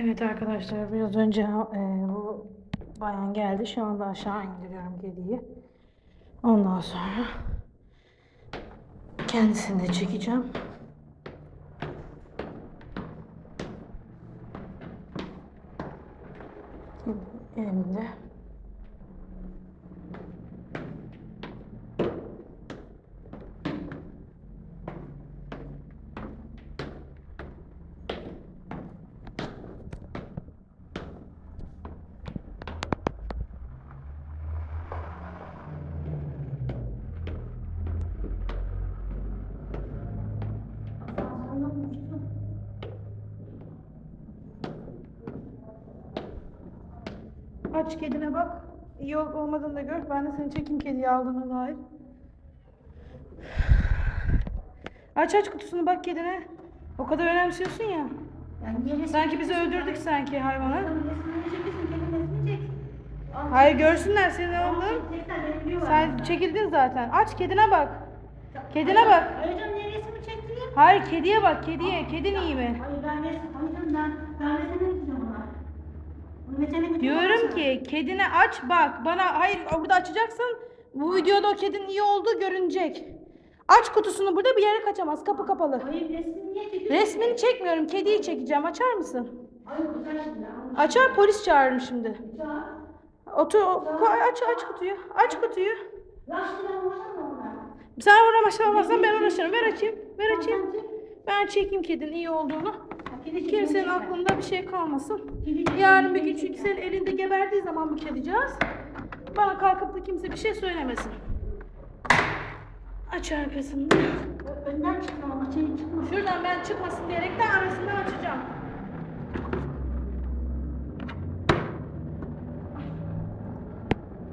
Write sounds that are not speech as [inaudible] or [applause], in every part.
Evet arkadaşlar biraz önce e, bu bayan geldi. Şu anda aşağı indiriyorum kediyi. Ondan sonra kendisini de çekeceğim. Elimde. Aç kedine bak. İyi olup olmadığını da gör. Ben de seni çekeyim kediyi aldığına dair. Aç aç kutusunu bak kedine. O kadar önemsiyorsun ya. Yani resim Sanki bizi öldürdük sanki hayvana. Hayır görsünler seni oğlum. Sen çekildin zaten. Aç kedine bak. Kedine bak. Hayır kediye bak kediye. Kedin iyi mi? Hayır ben hayır ben, ben ona. Diyorum ki kedine aç bak. Bana hayır burada açacaksın. Bu videoda o kedinin iyi olduğu görünecek. Aç kutusunu burada bir yere kaçamaz. Kapı kapalı. Hayır resmini niye çekiyorsun? Resmini çekmiyorum. Kediyi çekeceğim. Açar mısın? Hayır güzel şimdi. Açar polis çağırırım şimdi. Otur aç aç kutuyu. Aç kutuyu. Uğraşamam ona. Sen uğraşamazsan ben uğraşırım. Ver açayım. Ver açayım. Ben çekeyim kedinin iyi olduğunu. Kimsenin aklında bir şey kalmasın. Yarın bir gün çünkü senin elinde geberdiği zaman bu kedicağız. Bana kalkıp da kimse bir şey söylemesin. Aç arkasını. Önden çıkma ama şey çıkma. Şuradan ben çıkmasın diyerek de arasından açacağım.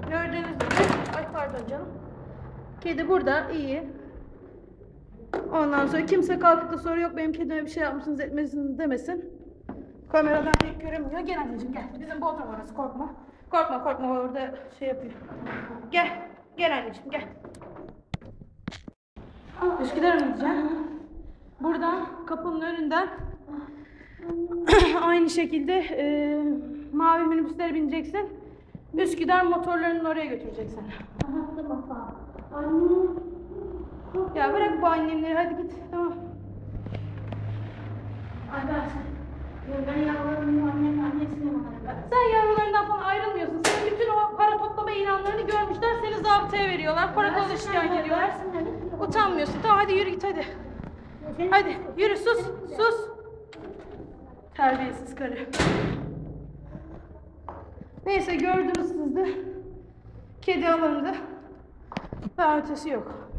Gördüğünüz gibi, ay pardon canım. Kedi burada, iyi. Ondan sonra kimse kalkıp da soru yok benim kedime bir şey yapmışsınız etmesiniz demesin. Kameradan pek görünmüyor. Gel anneciğim gel. Bizim bodrum orası korkma. Korkma korkma orada şey yapıyor. Gel. Gel anneciğim gel. Üsküdar'a mı gideceksin? Buradan kapının önünden [clears throat] aynı şekilde e, mavi minibüslere bineceksin. Üsküdar motorlarının oraya götürecek seni. Anlattı baba. Anne. Ya bırak bu annemleri hadi git tamam. Arkadaşlar. Ben yavrularımın annemin annesine bakarım. Sen yavrularından falan ayrılmıyorsun. Senin bütün o para toplama ilanlarını görmüşler. Seni zabıtaya veriyorlar. Karakola şikayet ediyorlar. Utanmıyorsun. Tamam hadi yürü git hadi. Hadi yürü sus sus. Terbiyesiz karı. Neyse gördünüz siz de. Kedi alındı. Daha ötesi yok.